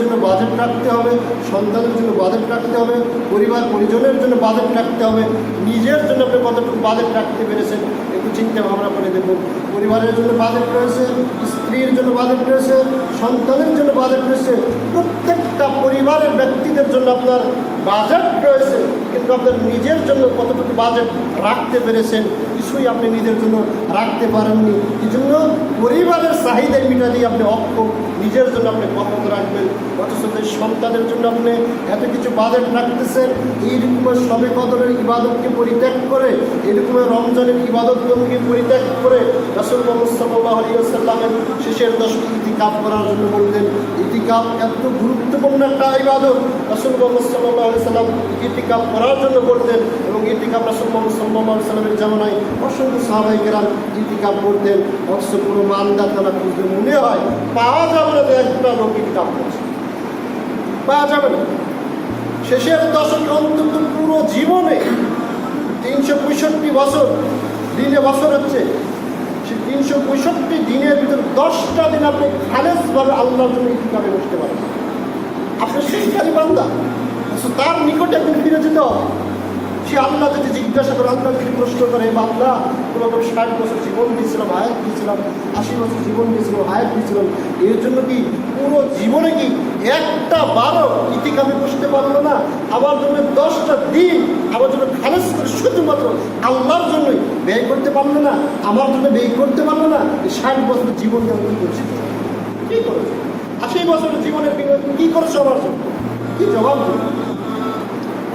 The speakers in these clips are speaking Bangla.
জন্য বাজেট রাখতে হবে, সন্তানের জন্য বাজেট রাখতে হবে, পরিবার পরিজনের জন্য বাজেট রাখতে হবে, নিজের জন্য আপনি কতটুকু বাজেট রাখতে পেরেছেন একটু চিন্তা ভাবনা করে দেখুন। পরিবারের জন্য বাজেট রয়েছে স্ত্রীর জন্য বাজেট রয়েছে সন্তানের জন্য বাজেট রয়েছে প্রত্যেকটা পরিবারের ব্যক্তিদের জন্য আপনার বাজেট রয়েছে, কিন্তু আপনার নিজের জন্য কতটুকু বাজেট রাখতে পেরেছেন কিছুই আপনি নিজের জন্য রাখতে পারেননি। এই জন্য পরিবারের চাহিদা মিটা দিয়ে আপনি অক্ষম। নিজের জন্য আপনি কত রাখবেন, অথচ সন্তানের জন্য আপনি এত কিছু বাজেট রাখতেছেন। এইরকম সবে কদরের ইবাদতকে পরিত্যাগ করে এরকম রমজানের ইবাদতগুলোকে পরিত্যাগ করে রসুল মোহাম্মদ শেষের দশটি ইতিকাপ করার জন্য বলতেন ইতিকাপ এত গুরুত্বপূর্ণ একটা ইবাদত। রসুল মোহাম্মদ সাল্লাহ আলি সাল্লাম করার জন্য বলতেন এবং ইতিকাপ রসুল মোহাম্মদ সাল্লাহ সাল্লামের জামানায় অসংখ্য সাহাবাই কেরাম ইতিকাপ করতেন। অথচ কোনো মানদাতারা খুঁজতে মনে হয় পাওয়া যাবে না একটা লোক ইতিকাপ করছে। পাওয়া যাবে না। শেষের দশকে অন্তত পুরো জীবনে তিনশো পঁয়ষট্টি বছর দিনে বছর হচ্ছে। সে তিনশো পঁয়ষট্টি দিনের ভিতর দশটা দিন আপনি খালেজভাবে আল্লাহর জন্য ইতিকাপে বসতে পারেন। আপনি শেষকারী বান্দা। তার নিকটে আপনি ফিরে যেতে হবে। সে আল্লাহ যদি জিজ্ঞাসা করে আল্লাহ যদি প্রশ্ন করে বাংলা তোমাকে আমি ষাট বছর জীবন দিয়েছিলাম হায়াত দিয়েছিলাম আশি বছর জীবন দিয়েছিলাম হায়াত দিয়েছিলাম। এর জন্য কি পুরো জীবনে কি একটা বারো ইতিকামে বসতে পারল না? আমার জন্য দশটা দিন, আমার জন্য খালেজ করে শুধুমাত্র আল্লাহর জন্যই ব্যয় করতে পারল না, আমার জন্য ব্যয় করতে পারল না ষাট বছর জীবন কী করছি? কী করেছ? আশি বছরের জীবনের বিনিয়োগ কী করেছ আমার জন্য? কী জবাব দেবো?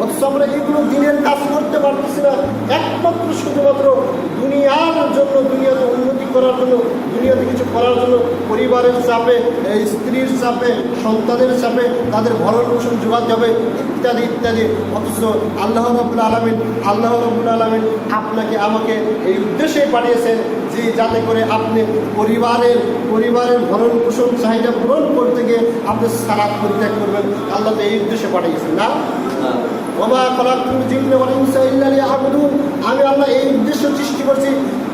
অথচ আমরা এগুলো দিনের কাজ করতে পারতেছি না। একমাত্র শুধুমাত্র দুনিয়ার জন্য দুনিয়াতে উন্নতি করার জন্য, দুনিয়াতে কিছু করার জন্য পরিবারের চাপে স্ত্রীর চাপে, সন্তানের চাপে তাদের ভরণ পোষণ যোগাতে হবে, ইত্যাদি ইত্যাদি। অথচ আল্লাহ রবুল আলমিন, আল্লাহ রবুল আলমিন আপনাকে আমাকে এই উদ্দেশ্যে পাঠিয়েছেন যে যাতে করে আপনি পরিবারের পরিবারের ভরণ পোষণ চাহিদা পূরণ করতে গিয়ে আপনি সারা পরিত্যাগ করবেন। আল্লাহ তো এই উদ্দেশ্যে পাঠিয়েছেন না? বাবা ইল্লা আমি আল্লাহ এই উদ্দেশ্য সৃষ্টি করছি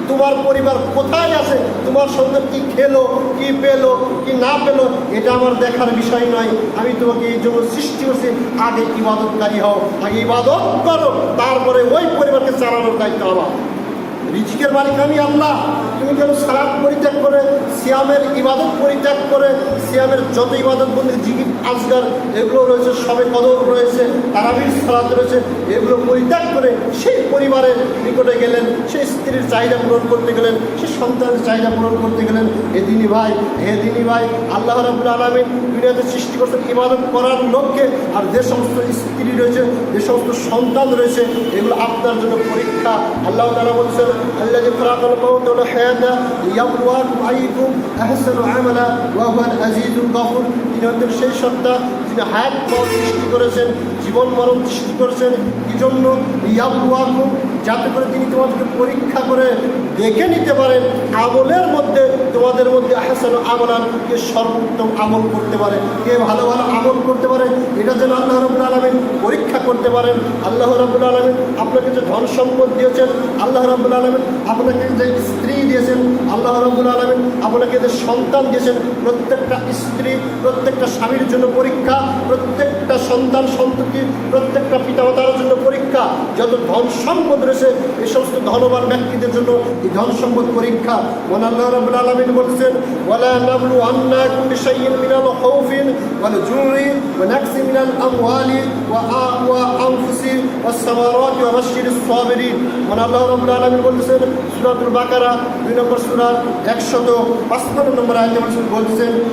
তোমার পরিবার কোথায় আছে? তোমার সন্তান কি খেলো, কি পেল, কি না পেল? এটা আমার দেখার বিষয় নয়। আমি তোমাকে এই জন্য সৃষ্টি করছি। আগে ইবাদতকারী হও, আগে ইবাদত করো। তারপরে ওই পরিবারকে চালানোর দায়িত্ব আমার। রিজিকের মালিক আমি আল্লাহ। তুমি কেন সালাদ পরিত্যাগ করে, সিয়ামের ইবাদত পরিত্যাগ করে, সিয়ামের যত ইবাদত বন্ধু জিগির আজগার, এগুলো রয়েছে, সবে কদর রয়েছে, তারাবির সালাদ রয়েছে, এগুলো পরিত্যাগ করে সেই পরিবারের নিকটে গেলেন, সেই স্ত্রীর চাহিদা পূরণ করতে গেলেন, সেই সন্তানের চাহিদা পূরণ করতে গেলেন। হে দিনী ভাই, হে দিনী ভাই, আল্লাহ রাবুল আলমিন দুনিয়াতে সৃষ্টি করছেন ইবাদত করার লক্ষ্যে, আর যে সমস্ত স্ত্রী রয়েছে, যে সমস্ত সন্তান রয়েছে, এগুলো আপনার জন্য পরীক্ষা। আল্লাহ তারা বলছেন আল্লাহ যে ফরাকাল কৌতল হায়াতা ইয়াবলুয়াকুম আইকুম আহসানু আমালা ওয়া হুয়াল আজিজুল গফুর তিনি হচ্ছেন সেই সত্তা যিনি হায়াত পথ সৃষ্টি করেছেন জীবন মরণ সৃষ্টি করেছেন কি জন্য যাতে করে তিনি তোমাদেরকে পরীক্ষা করে দেখে নিতে পারেন, আমলের মধ্যে তোমাদের মধ্যে আহসান আমলান কে সর্বোত্তম আমল করতে পারে, কে ভালো ভালো আমল করতে পারে, এটা যেন আল্লাহ রবুল আলমিন পরীক্ষা করতে পারেন। আল্লাহ রবুল আলমিন আপনাকে যে ধন সম্পদ দিয়েছেন, আল্লাহ রবুল আলমিন আপনাকে যে স্ত্রী দিয়েছেন, আল্লাহ রবুল আলমিন আপনাকে যে সন্তান দিয়েছেন, প্রত্যেকটা স্ত্রী, প্রত্যেকটা স্বামীর জন্য পরীক্ষা, প্রত্যেকটা সন্তান সন্ততি প্রত্যেকটা পিতামাতার জন্য পরীক্ষা, যত ধন সম্পদ রয়েছে, এই সমস্ত ধনবান ব্যক্তিদের জন্য এই ধন সম্পদ পরীক্ষা। মন আলামিন বলছেন বাকারা, দুই নম্বর সূরার 155 নম্বর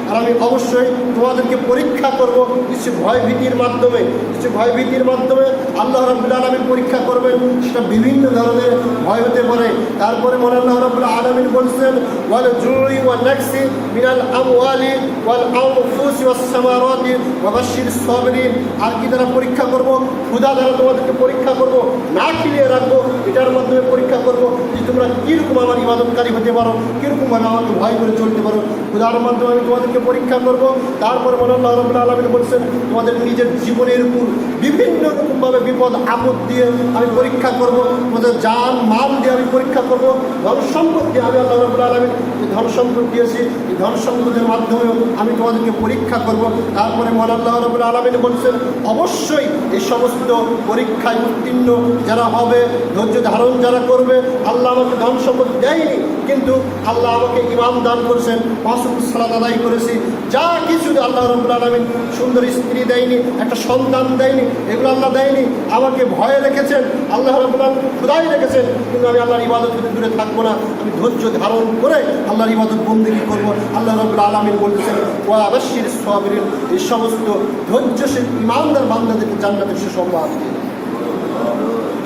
আর আমি অবশ্যই তোমাদেরকে পরীক্ষা করব কিছু ভয় ভীতির মাধ্যমে কিছু ভয় ভীতির মাধ্যমে আল্লাহ রাব্বুল আলামিন পরীক্ষা করবেন, সেটা বিভিন্ন ধরনের ভয় হতে পারে। তারপরে মনে আল্লাহ রাব্বুল আলামিন বলছেন ওয়াল জুই ওয়া নাকসি মিনাল আমওয়ালি ওয়াল আনফুসি ওয়াস সামারাতি ওয়া সাবিরিন। আর কি দ্বারা পরীক্ষা করব? ক্ষুধা দ্বারা তোমাদেরকে পরীক্ষা করব, না খিলিয়ে রাখব, এটার মাধ্যমে পরীক্ষা করব যে তোমরা কীরকম আমার ইবাদতকারী হতে পারো, কীরকমভাবে আমাকে ভয় করে চলতে পারো। ক্ষুধার মাধ্যমে আমি তোমাদেরকে পরীক্ষা করব। তারপরে মনে আল্লাহ রাব্বুল আলামিন বলছেন, তোমাদের নিজের জীবনের উপর বিভিন্ন রকমভাবে বিপদ, আপদ দিয়ে আমি পরীক্ষা করব তোমাদের জান মাল দিয়ে আমি পরীক্ষা করব, ধন সম্পদ দিয়ে আমি আল্লাহ রবুল আলমী যে ধন সম্পদ দিয়েছি। এই ধন সম্পদের মাধ্যমেও আমি তোমাদেরকে পরীক্ষা করব। তারপরে মন আল্লাহ রবুল আলমিন বলছেন, অবশ্যই এই সমস্ত পরীক্ষায় উত্তীর্ণ যারা হবে, ধৈর্য ধারণ যারা করবে, আল্লাহ আমাকে ধন সম্পদ দেয়নি, কিন্তু আল্লাহ আমাকে ইমাম দান করেছেন মাসুদ সালাদ আদায় করেছি। যা কিছু আল্লাহ রবুল আলমিন সুন্দর স্ত্রী দেয়নি, একটা সন্তান দেয়নি, এগুলো আল্লাহ দেয়নি। আমাকে ভয়ে রেখেছেন, আল্লাহ রবুল আলম খুদাই রেখেছেন, কিন্তু আমি আল্লাহর ইবাদত থেকে দূরে থাকব না। আমি ধৈর্য ধারণ করে আল্লাহর ইবাদত বন্দিগি করব। আল্লাহ রবুল আলমিন বলছেন ও আবাসির সবির এই সমস্ত ধৈর্যশীল ইমানদার বান্দাদেরকে জান্নাতের সুসংবাদ দিয়ে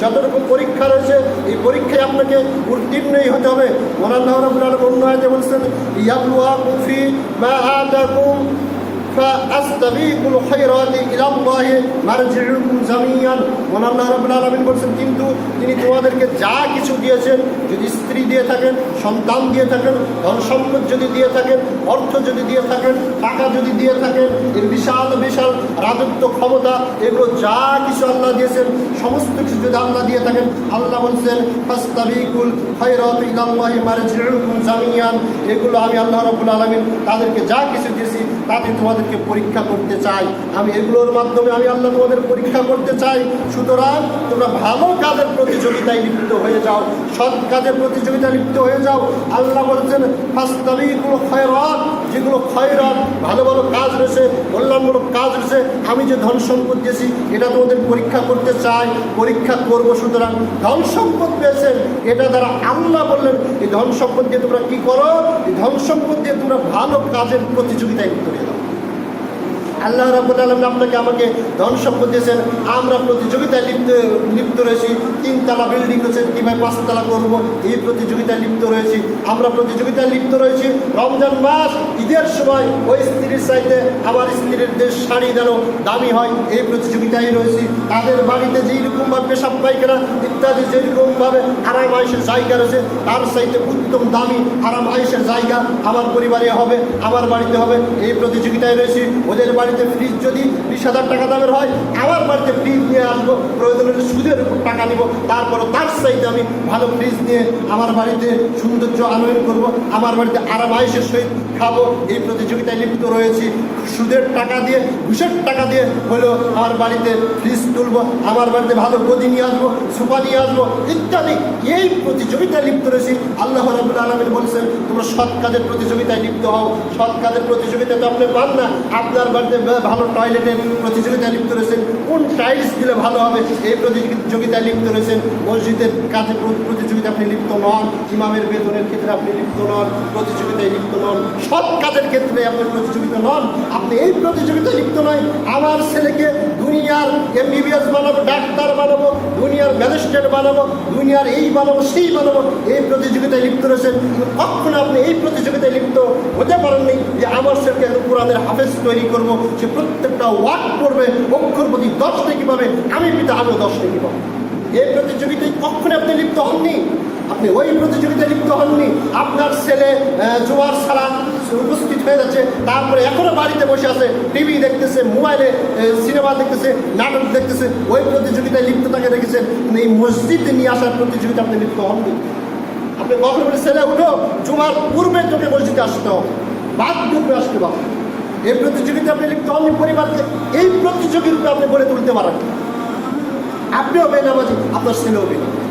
যতটুকু পরীক্ষা রয়েছে, এই পরীক্ষায় আপনাকে উত্তীর্ণই হতে হবে। মোরান রব্বুল আলম অন্য বলছেন ইয়াবলুয়া কুফি মা আতাকুম আল্লাহ কিন্তু তিনি তোমাদেরকে যা কিছু দিয়েছেন, যদি স্ত্রী দিয়ে থাকেন, সন্তান দিয়ে থাকেন ধন সম্পদ যদি দিয়ে থাকেন, অর্থ যদি দিয়ে থাকেন, টাকা যদি দিয়ে থাকেন, এর বিশাল বিশাল রাজত্ব ক্ষমতা, এগুলো যা কিছু আল্লাহ দিয়েছেন, সমস্ত কিছু যদি আল্লাহ দিয়ে থাকেন, আল্লাহ বলছেন এগুলো আমি আল্লাহ রবুল আলামিন তাদেরকে যা কিছু দিয়েছি, তাতে তোমাদের তোমাদেরকে পরীক্ষা করতে চাই। আমি এগুলোর মাধ্যমে আমি আল্লাহ তোমাদের পরীক্ষা করতে চাই। সুতরাং তোমরা ভালো কাজের প্রতিযোগিতায় লিপ্ত হয়ে যাও, সৎ কাজের প্রতিযোগিতায় লিপ্ত হয়ে যাও। আল্লাহ বলছেন, ফাস্তাবিকুল খয়রাত যেগুলো খয়রাত, ভালো ভালো কাজ রয়েছে, কল্যাণমূলক কাজ রয়েছে। আমি যে ধন সম্পদ দিয়েছি, এটা তোমাদের পরীক্ষা করতে চাই, পরীক্ষা করব সুতরাং ধন সম্পদ পেয়েছেন। এটা দ্বারা আল্লাহ বললেন, এই ধন সম্পদ দিয়ে তোমরা কি করো? এই ধন সম্পদ দিয়ে তোমরা ভালো কাজের প্রতিযোগিতায় যাও। আল্লাহ রাবুল আলম আপনাকে আমাকে ধন সম্পদ দিয়েছেন। আমরা প্রতিযোগিতায় লিপ্ত লিপ্ত রয়েছি। তিনতলা বিল্ডিং রয়েছে, কীভাবে পাঁচতলা করব এই প্রতিযোগিতায় লিপ্ত রয়েছি। আমরা প্রতিযোগিতায় লিপ্ত রয়েছি। রমজান মাস, ঈদের সময় ওই স্ত্রীর চাইতে আমার স্ত্রীর দেশ শাড়ি যেন দামি হয়, এই প্রতিযোগিতায় রয়েছি। তাদের বাড়িতে যেই রকমভাবে পেশাব পায়খানা, ইত্যাদি যেরকমভাবে আরাম আয়েসের জায়গা রয়েছে, তার চাইতে উত্তম দামি আরাম আয়েসের জায়গা আমার পরিবারে হবে, আমার বাড়িতে হবে, এই প্রতিযোগিতায় রয়েছি। ওদের বাড়িতে ফ্রিজ যদি বিশ হাজার টাকা দামের হয়, আমার বাড়িতে ফ্রিজ নিয়ে আসব, প্রয়োজন হলে সুদের উপর টাকা নিব তারপরে তার চাইতে আমি ভালো ফ্রিজ নিয়ে আমার বাড়িতে সৌন্দর্য আনয়ন করব, আমার বাড়িতে আরাম আয়েসের সহিত খাব, এই প্রতিযোগিতায় লিপ্ত রয়েছি। সুদের টাকা দিয়ে, ঘুষের টাকা দিয়ে হলেও আমার বাড়িতে ফ্রিজ তুলবো, আমার বাড়িতে ভালো গদি নিয়ে আসব সুপা নিয়ে আসব, ইত্যাদি। এই প্রতিযোগিতায় লিপ্ত রয়েছি। আল্লাহ রাবুল আলমিন বলছেন, তোমরা সৎ কাজের প্রতিযোগিতায় লিপ্ত হও। সৎ কাজের প্রতিযোগিতায় তো আপনি পান না। আপনার বাড়িতে ভালো টয়লেটের প্রতিযোগিতায় লিপ্ত রয়েছেন। কোন টাইলস দিলে ভালো হবে? এই প্রতিযোগিতায় লিপ্ত রয়েছেন। মসজিদের কাজে প্রতিযোগিতা আপনি লিপ্ত নন, ইমামের বেতনের ক্ষেত্রে আপনি লিপ্ত নন, প্রতিযোগিতায় লিপ্ত নন। সব কাজের ক্ষেত্রে আপনি প্রতিযোগিতা নন। আপনি এই প্রতিযোগিতায় লিপ্ত নয়। আমার ছেলেকে দুনিয়ার এমবিবিএস বানাবো, ডাক্তার বানাবো, দুনিয়ার ম্যাজিস্ট্রেট বানাবো, দুনিয়ার এই বানাবো, সেই বানাবো। এই প্রতিযোগিতায় লিপ্ত রয়েছেন। কখনো আপনি এই প্রতিযোগিতায় লিপ্ত হতে পারেননি যে আমার ছেলেকে কোরআনের হাফেজ তৈরি করব। সে প্রত্যেকটা ওয়ার্ড করবে অক্ষর প্রতি দশ নাকি পাবে, আমি পিতা, আমিও দশ নাকি পাবো। এই প্রতিযোগিতায় কখনো আপনি লিপ্ত হননি। আপনি ওই প্রতিযোগিতায় লিপ্ত হননি। আপনার ছেলে জোয়ার ছাড়া উপস্থিত হয়ে যাচ্ছে, তারপরে এখনও বাড়িতে বসে আছে টিভি দেখতেছে, মোবাইলে সিনেমা দেখতেছে, নাটক দেখতেছে, ওই প্রতিযোগিতায় লিপ্ত তাকে কিন্তু এই মসজিদে নিয়ে আসার প্রতিযোগিতা আপনি লিপ্ত হননি। আপনি কখনো ছেলে, উঠো, জুমার পূর্বে তোকে মসজিদে আসতে হবে। করে আসতে পারবে এই প্রতিযোগিতা আপনি লিপ্ত হননি পরিবারকে এই প্রতিযোগী রূপে আপনি গড়ে তুলতে পারেন। আপনিও বেনামাজি, আপনার ছেলেও বেনামাজি।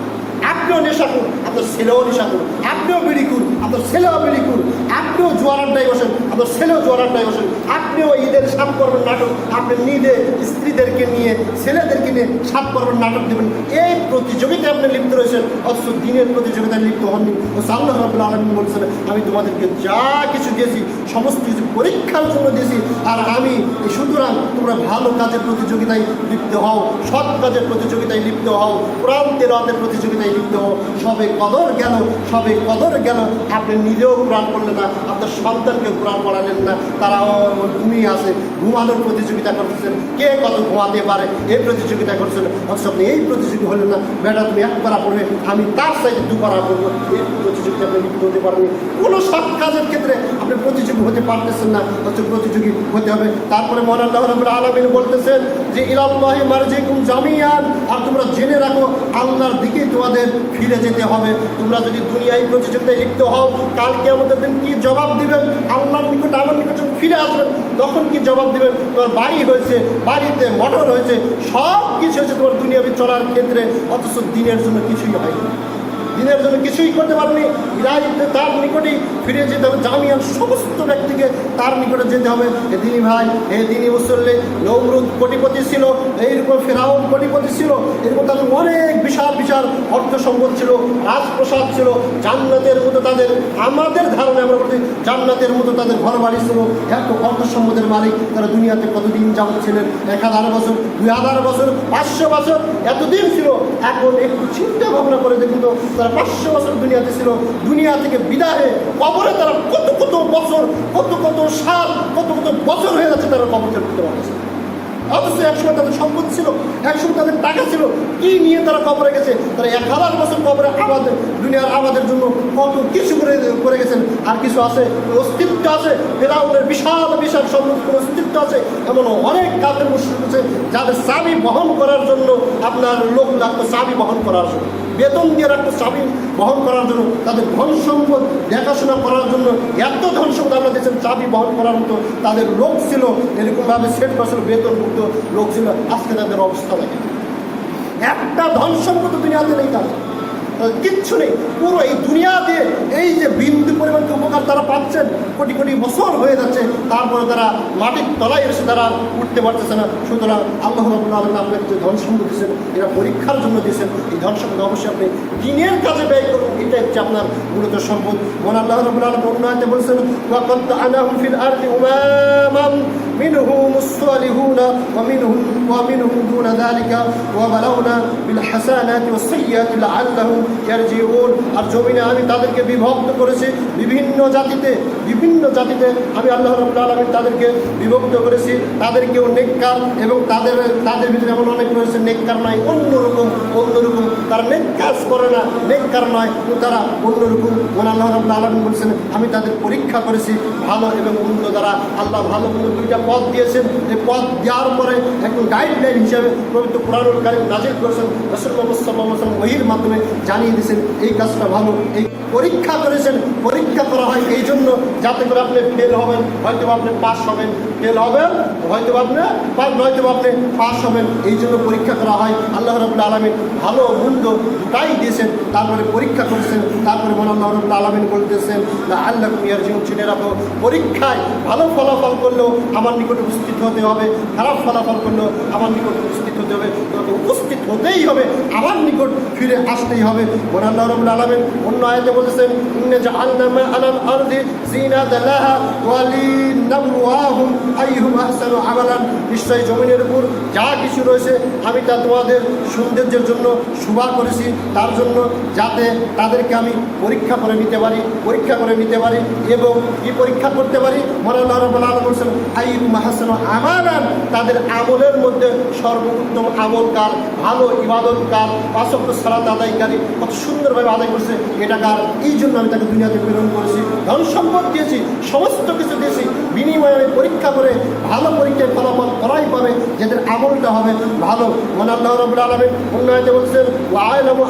আপনিও নেশা করুন আপনার ছেলেও নেশা করুন আপনিও বিড়ি করুন আপনার ছেলেও বিড়ি করুন আপনিও জোয়ার আড্ডায় বসেন আপনার ছেলেও জোয়ার বসেন, আপনিও ঈদের সাত পর্বের নাটক, আপনি নিজে স্ত্রীদেরকে নিয়ে, ছেলেদেরকে নিয়ে সাত পর্বের নাটক দেবেন এই প্রতিযোগিতায় আপনি লিপ্ত রয়েছেন, অথচ দিনের প্রতিযোগিতায় লিপ্ত হননি। ও সাল্লাহ রাবুল বলছেন, আমি তোমাদেরকে যা কিছু দিয়েছি, সমস্ত কিছু পরীক্ষার জন্য দিয়েছি, আর আমি সুতরাং তোমরা ভালো কাজের প্রতিযোগিতায় লিপ্ত হও, সৎ কাজের প্রতিযোগিতায় লিপ্ত হও, কোরআন তেলাওয়াতের প্রতিযোগিতায় লিপ্ত হও, সবে কদর গেল, সবে কদর গেল। আপনি নিজেও কোরআন করলেন না, আপনার সন্তানকে কোরআন পড়ালেন না। তারা ঘুমিয়ে আছে, ঘুমানোর প্রতিযোগিতা করতেছেন। কে কত ঘুমাতে পারে এই প্রতিযোগিতা করছেন অথচ আপনি এই প্রতিযোগী হলেন না। বেটা তুমি এক পারা পড়বে আমি তার সাইডে দু পারা পড়ব। এই প্রতিযোগিতা আপনি লিপ্ত হতে পারেননি। কোনো সব কাজের ক্ষেত্রে আপনি প্রতিযোগী হতে পারতেছেন না। অথচ প্রতিযোগী হতে হবে। তারপরে আল্লাহ রাব্বুল আলামিন বলতেছেন যে, ইলাল্লাহি মারজিকুম জামিয়ান আর তোমরা জেনে রাখো, আল্লাহর দিকে তোমাদের ফিরে যেতে হবে। তোমরা যদি দুনিয়ায় প্রতিযোগিতায় লিপ্ত হও কালকে আমাদের দিন কি জবাব দিবেন? আল্লাহর নিকট, আমার নিকট ফিরে আসবেন, তখন কি জবাব দিবেন? তোমার বাড়ি হয়েছে, বাড়িতে মোটর হয়েছে সব কিছু হয়েছে তোমার দুনিয়াবি চলার ক্ষেত্রে, অথচ দিনের জন্য কিছুই হয়নি। দিনের জন্য কিছুই করতে পারেনি। ইলাহিতে তার নিকটেই ফিরে যেতে হবে। জামিয়ান সমস্ত ব্যক্তিকে তার নিকটে যেতে হবে। এ দিনী ভাই, এ দিনী মুসল্লি নৌরুদ কোটিপতি ছিল, এইরকম ফেরাউন কোটিপতি ছিল, এরকম তাদের অনেক বিশাল বিশাল অর্থ সম্পদ ছিল, রাজপ্রসাদ ছিল। জান্নাতের মতো তাদের, আমাদের ধারণা আমরা বলছি জান্নাতের মতো তাদের ঘর বাড়ি ছিল। এত অর্থ সম্পদের মালিক তারা দুনিয়াতে কতদিন যাবত ছিলেন? এক হাজার বছর, দুই হাজার বছর, পাঁচশো বছর এতদিন ছিল। এখন একটু চিন্তা ভাবনা করে দেখুন তো, তারা পাঁচশো বছর দুনিয়াতে ছিল। দুনিয়া থেকে বিদায় হয়ে কবরে তারা কত কত বছর, কত কত সাল, কত কত বছর হয়ে যাচ্ছে তারা কবর করতে পারছে। অথচ একসময় তাদের সম্পদ ছিল, একসময় তাদের টাকা ছিল। কি নিয়ে তারা কবরে গেছে? তারা এক হাজার বছর কবরে আমাদের দুনিয়ার, আমাদের জন্য কত কিছু করে করে গেছেন। আর কিছু আছে? অস্তিত্ব আছে। ফেরাউনের বিশাল বিশাল সম্পদ অস্তিত্ব আছে। এমন অনেক কাজের মুশ্রিক আছে, যাদের চাবি বহন করার জন্য আপনার লোক লাগতো চাবি বহন করার জন্য। বেতন দিয়ে রাখতো চাবি বহন করার জন্য, তাদের ধন সম্পদ দেখাশোনা করার জন্য এত ধন সম্পদ আমরা দেখছেন চাবি বহন করার মতো তাদের লোক ছিল, এরকমভাবে ষাট বছর বেতনভুক্ত লোক ছিল, আজকে তাদের অবস্থা দেখে একটা ধন সম্পদ দুনিয়াতে নেই তাদের। কিচ্ছু নেই। পুরো এই দুনিয়াতে এই যে বিন্দু পরিমাণ উপকার তারা পাচ্ছেন, কোটি কোটি বছর হয়ে যাচ্ছে, তারপরে তারা মাটির তলায় এসে তারা উঠতে পারতেছে না। সুতরাং আল্লাহ রবুল্লা আলম আপনাকে যে ধন সম্পদ দিয়েছেন, এটা পরীক্ষার জন্য দিয়েছেন। এই ধন সম্পদ অবশ্যই আপনি দিনের কাজে ব্যয় করুন। এটা হচ্ছে আপনার মূলত সম্পদ। মন আল্লাহ রবুল্লা আলম অন্য হাতে বলছেন ওয়াকত আনাহুম ফিল আরদি উমামাম منهم الصالحون ومنهم ومنهم دون ذلك وبلونا بالحسنات والسيئات لعلهم يرجعون আর জমিনে আমি তাদেরকে বিভক্ত করেছি বিভিন্ন জাতিতে বিভিন্ন জাতিতে আমি আল্লাহ রাব্বুল আলামিন তাদেরকে বিভক্ত করেছি তাদেরকেও নেককার এবং তাদের তাদের ভিতরে এমন অনেক রয়েছে নেককার নয় অন্যরকম অন্যরকম তারা নেক কাজ করে না নেককার নয় কিন্তু তারা অন্যরকম মন আল্লাহ রাব্বুল আলামিন বলছেন আমি তাদের পরীক্ষা করেছি ভালো এবং মন্দ দ্বারা আল্লাহ ভালো মন্দ দুইটা পথ দিয়েছেন যে পথ দেওয়ার পরে একদম গাইডলাইন হিসাবে পবিত্র কোরআনুল কারিম নাজির করেছেন, রসুল মোহাম্মদ সাল্লাহ ওহির মাধ্যমে জানিয়ে দিয়েছেন, এই কাজটা ভালো, এই পরীক্ষা করেছেন, পরীক্ষা করা হয় এই জন্য যাতে করে আপনি ফেল হবেন হয়তো আপনি পাস হবেন। ফেল হবেন হয়তো আপনি নয়তো আপনি পাস হবেন। এই জন্য পরীক্ষা করা হয়। আল্লাহ রবুল্লা আলমিন ভালো মন্দ দুটাই দিয়েছেন। তারপরে পরীক্ষা করেছেন, তারপরে মনে আল্লাহ রবুল্লা আলমিন বলতেছেন না আল্লাহ মিয়ার জীবন চিনে রাখো, পরীক্ষায় ভালো ফলাফল করলেও আমার নিকট উপস্থিত হতে হবে, খারাপ ফলাফল করলেও আমার নিকট উপস্থিত হতে হবে তোমাকে উপস্থিত হতেই হবে, আমার নিকট ফিরে আসতেই হবে। মনে আল্লাহ রবুল্লা আলমিন অন্য আয়তে ইন্নে জাআলনা মা আলাল আরদি জিনাতান লাহা ওয়া লিনাবলুয়াহুম আইয়ুহুম আহসানু আমালান নিশ্চয়ই জমিনের উপর যা কিছু রয়েছে, আমি তা তোমাদের সৌন্দর্যের জন্য শুভা করেছি। তার জন্য যাতে তাদেরকে আমি পরীক্ষা করে নিতে পারি, পরীক্ষা করে নিতে পারি এবং কি পরীক্ষা করতে পারি? মরাল্লাহ বলছেন আইয়ুহুম আহসানু আমালান। তাদের আমলের মধ্যে সর্বোত্তম আমল কার ভালো ইবাদত কার সালাত আদায়কারী কত সুন্দরভাবে আদায় করছে। এটা কার? এই জন্য আমি তাকে দুনিয়াতে প্রেরণ করেছি। ধন সম্পদ দিয়েছি, সমস্ত কিছু দিয়েছি। বিনিময়ে পরীক্ষা করে ভালো পরীক্ষায় ফলাফল করাই পাবে যাদের আমলটা হবে ভালো। মনে আল্লাহ রবুল আলমিন উন্নয়তে বলছেন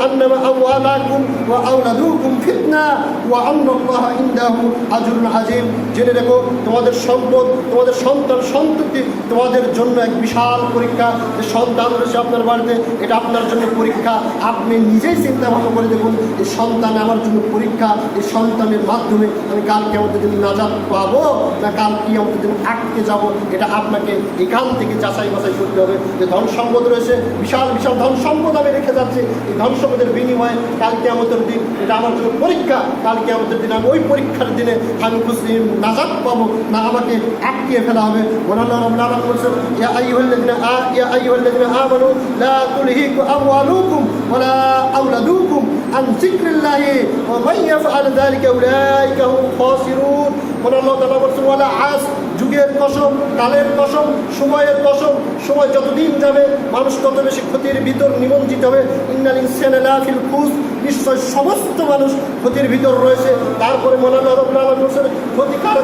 আন্নামা আমওয়ালাকুম ওয়া আওলাদুকুম ফিতনা ওয়া আন্নাল্লাহ ইনদাহু আজরুন আযীম জেনে রেখো, তোমাদের সম্পদ, তোমাদের সন্তান সন্ততি তোমাদের জন্য এক বিশাল পরীক্ষা। যে সন্তান রয়েছে আপনার বাড়িতে, এটা আপনার জন্য পরীক্ষা। আপনি নিজেই চিন্তা ভাবনা করে দেখুন, এই সন্তান আমার জন্য পরীক্ষা। এই সন্তানের মাধ্যমে আমি কালকে আমাদের দিন নাজাদ পাবো না কাল কি আমাদের দিন আটকে যাব, এটা আপনাকে এখান থেকে যাচাই বাছাই করতে হবে। যে ধন সম্পদ রয়েছে, বিশাল বিশাল ধন সম্পদ আমি রেখে যাচ্ছি। এই ধন সম্পদের বিনিময়ে কালকে আমাদের দিন এটা আমার জন্য পরীক্ষা। কালকে আমাদের দিন আমি ওই পরীক্ষার দিনে আমি খুশি নাজাদ পাবো। না আমাকে আটকিয়ে ফেলা হবে। রব্বুল আলামিন বলছেন, ইয়া আইয়ুহাল্লাযিনা আ, ইয়া আইয়ুহাল্লাযিনা আমানু লা তুলহিকুম আমওয়ালুকুম ওয়ালা আওলাদুকুম আন যিকরিল্লাহি ওয়া মান ইয়াফআল যালিকা উলাইকা হুম খাসিরুন। মোনাল্লাহ তাআলা বলছেন, ওয়ালা আস যুগের কসম, কালের কসম, সময়ের কসম, সময় যতদিন যাবে, মানুষ তত বেশি ক্ষতির ভিতর নিমজ্জিত হবে। ইন্নাল ইনসানালাফিল খুস, নিশ্চয় সমস্ত মানুষ ক্ষতির ভিতর রয়েছে। তারপরে মোলানা রবুল আলম বলছেন ক্ষতি কার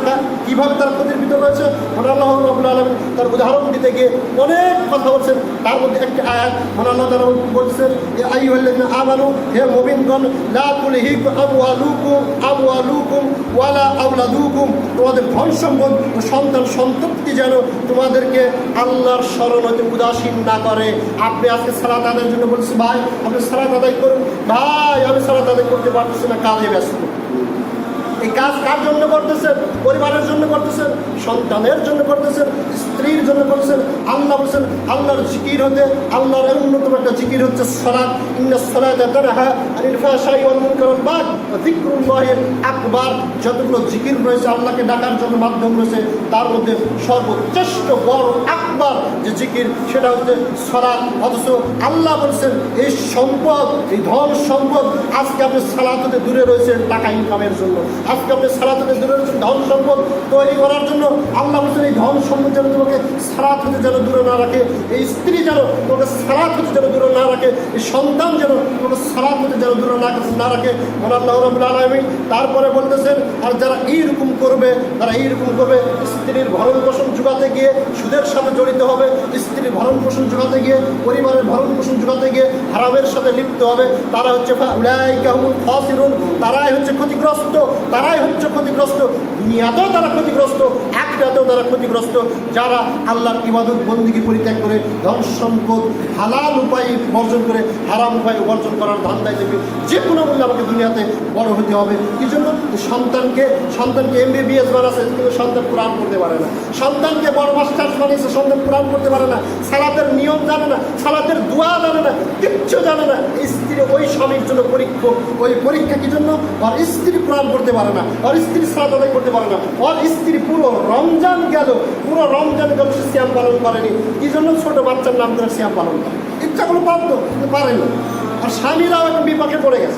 কীভাবে তার ক্ষতির ভিতর রয়েছে? মোলানা রবুল আলম তার উদাহরণ দিতে গিয়ে অনেক কথা বলছেন। তার মধ্যে একটি আয়াত মোলানা তারা বলছেন আই হল্লেন আমানু, হে মোবিনগণ লা তুলহিক আমওয়ালুকুম আমওয়ালুকুম, ওয়ালা আউলা আওলাদুকুম। তোমাদের ধন সম্পদ সন্তান সন্তুপ্তি যেন তোমাদেরকে আল্লাহর স্মরণ হতে উদাসীন না করে। আপনি আজকে সারা তাদের জন্য বলছি, ভাই, আপনি সালাত আদায় করুন। ভাই, আমি সালাত তাদের করতে পারতেছি না, কাজে ব্যস্ত। এই কাজ কার জন্য করতেছেন? পরিবারের জন্য করতেছেন? সন্তানের জন্য করতেছেন? স্ত্রীর জন্য করতেছেন? আল্লাহ বলছেন, আল্লাহর জিকির হতে, আল্লাহর অন্যতম একটা জিকির হচ্ছে সলাৎ ইন্না সলাত তানহা আনিল ফাহশাই ওয়াল মুনকার আকবার। যতগুলো জিকির রয়েছে, আল্লাহকে ডাকার জন্য মাধ্যম রয়েছে, তার মধ্যে সর্বশ্রেষ্ঠ বড় আকবার যে জিকির, সেটা হচ্ছে সলাৎ অথচ আল্লাহ বলছেন, এই সম্পদ, এই ধন সম্পদ, আজকে আপনি সালাত হতে দূরে রয়েছেন টাকা ইনকামের জন্য। আজকে আপনি সালাত হতে দূরে ধন সম্পদ তৈরি করার জন্য আল্লাহ বলছেন, এই ধন সম্পদ যেন তোমাকে সালাত হতে যেন দূরে না রাখে, এই স্ত্রী যেন তোমাকে সালাত হতে যেন দূরে না রাখে, এই সন্তান যেন তোমাকে সালাত হতে যেন দূরে না না রাখে। মন আল্লাহ রবুল আলমী তারপরে বলতেছেন, আর যারা এইরকম করবে, তারা এইরকম করবে, স্ত্রীর ভরণ পোষণ যোগাতে গিয়ে সুদের সাথে জড়িত হবে, স্ত্রীর ভরণ পোষণ যোগাতে গিয়ে, পরিবারের ভরণ পোষণ যোগাতে গিয়ে হারামের সাথে লিপ্ত হবে। তারা হচ্ছে তারাই হচ্ছে ক্ষতিগ্রস্ত তারাই হচ্ছে ক্ষতিগ্রস্ত, দুনিয়াতেও তারা ক্ষতিগ্রস্ত, আখরাতেও তারা ক্ষতিগ্রস্ত, যারা আল্লাহর ইবাদত বন্দিকে পরিত্যাগ করে ধন সম্পদ, হালাল উপায়ে বর্জন করে, হারাম উপায়ে বর্জন করার ধান্দায় দেবে যে কোনো মূল্যে আমাকে দুনিয়াতে বড় হতে হবে। কি জন্য সন্তানকে সন্তানকে এম বিবিএস বানাচ্ছে, কিন্তু সন্তান কোরআন করতে পারে না। সন্তানকে বড় মাস্টার্স বানিয়েছে, সন্তান কোরআন করতে পারে না। সালাতের নিয়ম জানে না, সালাতের দোয়া জানে না, কিচ্ছু জানে না। স্ত্রী ওই স্বামীর জন্য পরীক্ষা ওই পরীক্ষা কি জন্য? ওর স্ত্রী কোরআন করতে পারে না। ওর স্ত্রী সালাত আদায় করতে পারে না। ওর স্ত্রী পুরো রমজান গেল, পুরো রমজান গেল, সে শ্যাম পালন করেনি। কি জন্য ছোট বাচ্চার নাম ধরে শ্যাম পালন করে। ইচ্ছা করে পারতো পারেনি। আর স্বামীরাও এখন বিপাকে পড়ে গেছে।